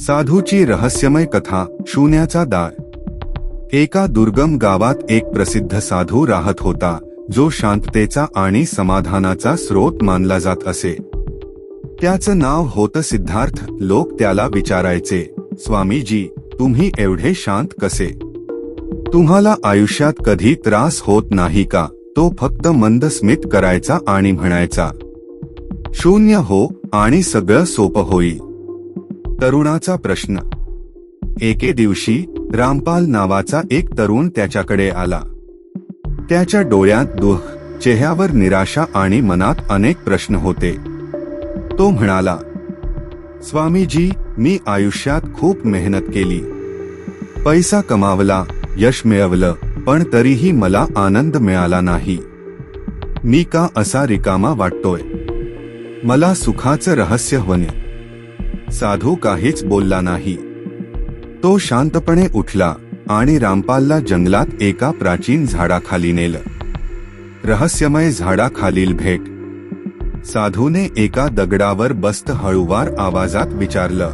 साधूची रहस्यमय कथा शून्याचा दार. एका दुर्गम गावात एक प्रसिद्ध साधू राहत होता जो शांततेचा आणि समाधानाचा स्रोत मानला जात असे. त्याचं नाव होतं सिद्धार्थ लोक त्याला विचारायचे स्वामीजी तुम्ही एवढे शांत कसे? तुम्हाला आयुष्यात कधी त्रास होत नाही का तो फक्त मंद स्मित करायचा आणि म्हणायचा शून्य हो आणि सगळं सोपं होईल. तरुणाचा प्रश्न. एके दिवशी रामपाल नावाचा एक तरुण त्याच्याकडे आला. त्याच्या डोळ्यात दुःख चेहऱ्यावर निराशा आणि मनात अनेक प्रश्न होते. तो म्हणाला स्वामीजी मी आयुष्यात खूप मेहनत केली. पैसा कमावला यश मिळवलं पण तरीही मला आनंद मिळाला नाही. मी का असा रिकामा वाटतोय? मला सुखाचं रहस्य होणे साधू काहीच बोलला नाही. तो शांतपणे उठला आणि रामपालला जंगलात एका प्राचीन झाडाखाली नेलं. रहस्यमय झाडाखालील भेट. साधूने एका दगडावर बस्त हळूवार आवाजात विचारलं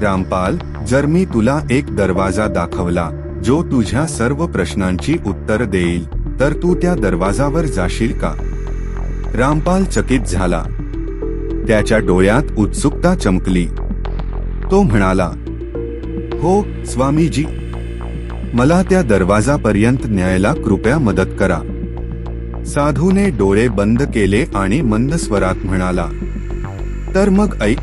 रामपाल जर मी तुला एक दरवाजा दाखवला जो तुझ्या सर्व प्रश्नांची उत्तर देईल तर तू त्या दरवाजावर जाशील का? रामपाल चकित झाला. त्याच्या डोळ्यात उत्सुकता चमकली. तो म्हणाला हो स्वामीजी. मला त्या दरवाजापर्यंत न्यायला कृपया मदत करा. साधूने डोळे बंद केले आणि मंद स्वरात म्हणाला तर मग ऐक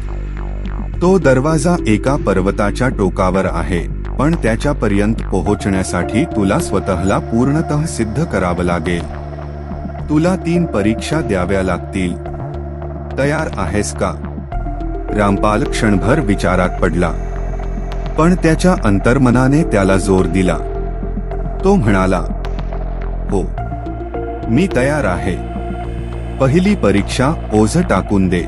तो दरवाजा एका पर्वताच्या टोकावर आहे पण त्याच्यापर्यंत पोहोचण्यासाठी तुला स्वतःला पूर्णतः सिद्ध करावं लागेल. तुला तीन परीक्षा द्याव्या लागतील. तयार आहेस का? रामपाल क्षणभर विचारात पडला. पण त्याच्या अंतर्मनाने त्याला जोर दिला. तो म्हणाला हो मी तयार आहे. पहिली परीक्षा ओझ टाकून दे.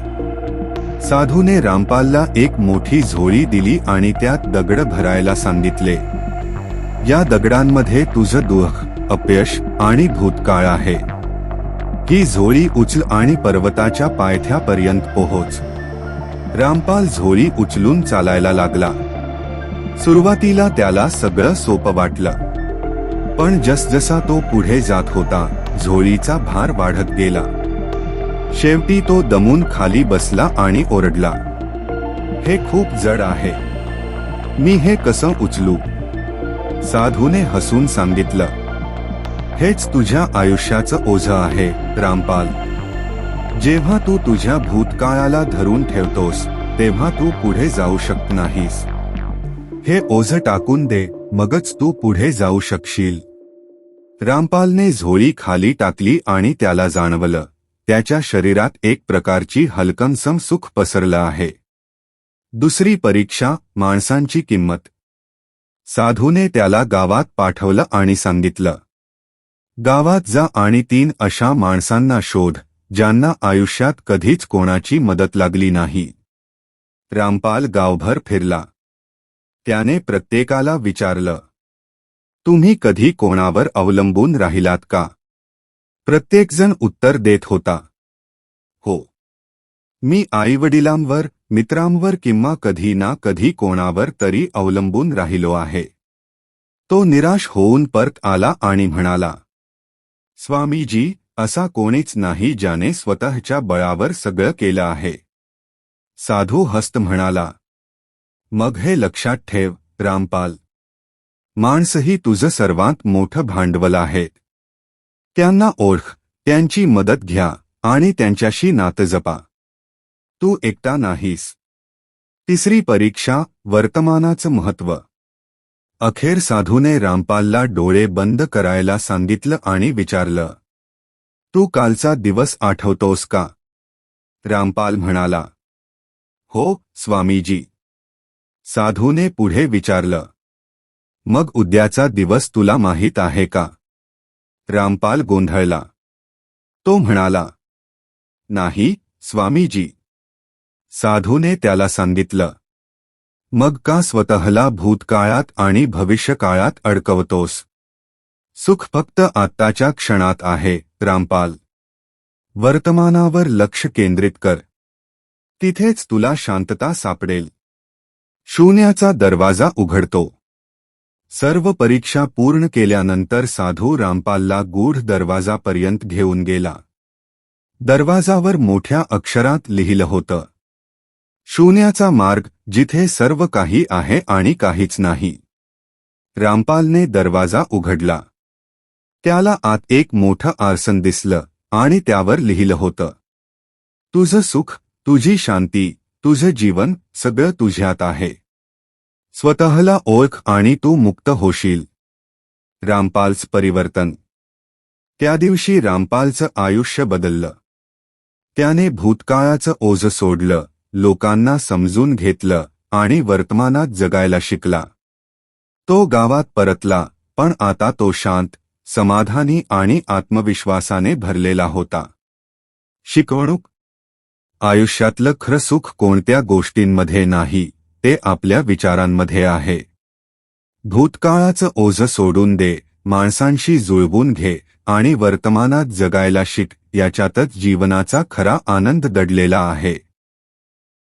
साधूने रामपालला एक मोठी झोळी दिली आणि त्यात दगड भरायला सांगितले या दगडांमध्ये तुझं दुःख अपयश आणि भूतकाळ आहे. ही झोळी उचल आणि पर्वताच्या पायथ्यापर्यंत पोहोच. रामपाल झोळी उचलून चालायला लागला. सुरुवातीला त्याला सगळं सोपं वाटलं. पण जसजसा तो पुढे जात होता झोळीचा भार वाढत गेला. शेवटी तो दमून खाली बसला आणि ओरडला. हे खूप जड आहे. मी हे कसं उचलू? साधूने हसून सांगितलं. हेच तुझ्या आयुष्याचं ओझं आहे रामपाल. जेव्हा तू तुझ्या भूतकाळाला धरून ठेवतोस तेव्हा तू पुढे जाऊ शकत नाहीस. हे ओझ टाकून दे मगच तू पुढे जाऊ शकशील. रामपालने झोळी खाली टाकली आणि त्याला जाणवलं. त्याच्या शरीरात एक प्रकारची हलकमसम सुख पसरलं आहे. दुसरी परीक्षा माणसांची किंमत. साधूने त्याला गावात पाठवलं आणि सांगितलं. गावात जा आणि तीन अशा माणसांना शोध ज्यांना आयुष्यात कधीच कोणाची मदत लागली नाही. रामपाल गावभर फिरला. त्याने प्रत्येकाला विचारलं तुम्ही कधी कोणावर अवलंबून राहिलात का? प्रत्येकजण उत्तर देत होता हो. मी आईवडिलांवर मित्रांवर किंवा कधी ना कधी कोणावर तरी अवलंबून राहिलो आहे. तो निराश होऊन परत आला आणि म्हणाला स्वामीजी असा कोणीच नाही ज्याने स्वतःच्या बळावर सगळं केलं आहे. साधू हस्त म्हणाला मग हे लक्षात ठेव रामपाल. माणसही तुझं सर्वात मोठं भांडवल आहेत. त्यांना ओळख त्यांची मदत घ्या आणि त्यांच्याशी नातं जपा. तू एकटा नाहीस. तिसरी परीक्षा वर्तमानाचं महत्त्व अखेर साधूने रामपालला डोळे बंद करायला सांगितलं आणि विचारलं तू कालचा दिवस आठवतोस का? रामपाल म्हणाला हो स्वामीजी. साधूने पुढे विचारलं मग उद्याचा दिवस तुला माहीत आहे का? रामपाल गोंधळला तो म्हणाला नाही स्वामीजी. साधूने त्याला सांगितलं मग का स्वतःला भूतकाळात आणि भविष्यकाळात अडकवतोस? सुख फक्त आत्ताच्या क्षणात आहे रामपाल. वर्तमानावर लक्ष केंद्रित कर. तिथेच तुला शांतता सापडेल. शून्याचा दरवाजा उघडतो. सर्व परीक्षा पूर्ण केल्यानंतर साधू रामपालला गूढ दरवाजापर्यंत घेऊन गेला. दरवाजावर मोठ्या अक्षरात लिहिलं होतं. शून्याचा मार्ग जिथे सर्व काही आहे आणि काहीच नाही. रामपालने दरवाजा उघडला. त्याला आत एक मोठं आरसन दिसलं आणि त्यावर लिहिलं होतं. तुझं सुख तुझी शांती तुझं जीवन सगळं तुझ्यात आहे. स्वतःला ओळख आणि तू मुक्त होशील. रामपालचं परिवर्तन. त्या दिवशी रामपालचं आयुष्य बदललं. त्याने भूतकाळाचं ओझ सोडलं. लोकांना समजून घेतलं आणि वर्तमानात जगायला शिकला. तो गावात परतला पण आता तो शांत समाधानी आणि आत्मविश्वासाने भरलेला होता. शिकवणूक. आयुष्यातलं खरं सुख कोणत्या गोष्टींमध्ये नाही ते आपल्या विचारांमध्ये आहे. भूतकाळाचं ओझ सोडून दे माणसांशी जुळवून घे आणि वर्तमानात जगायला शिक याच्यातच जीवनाचा खरा आनंद दडलेला आहे.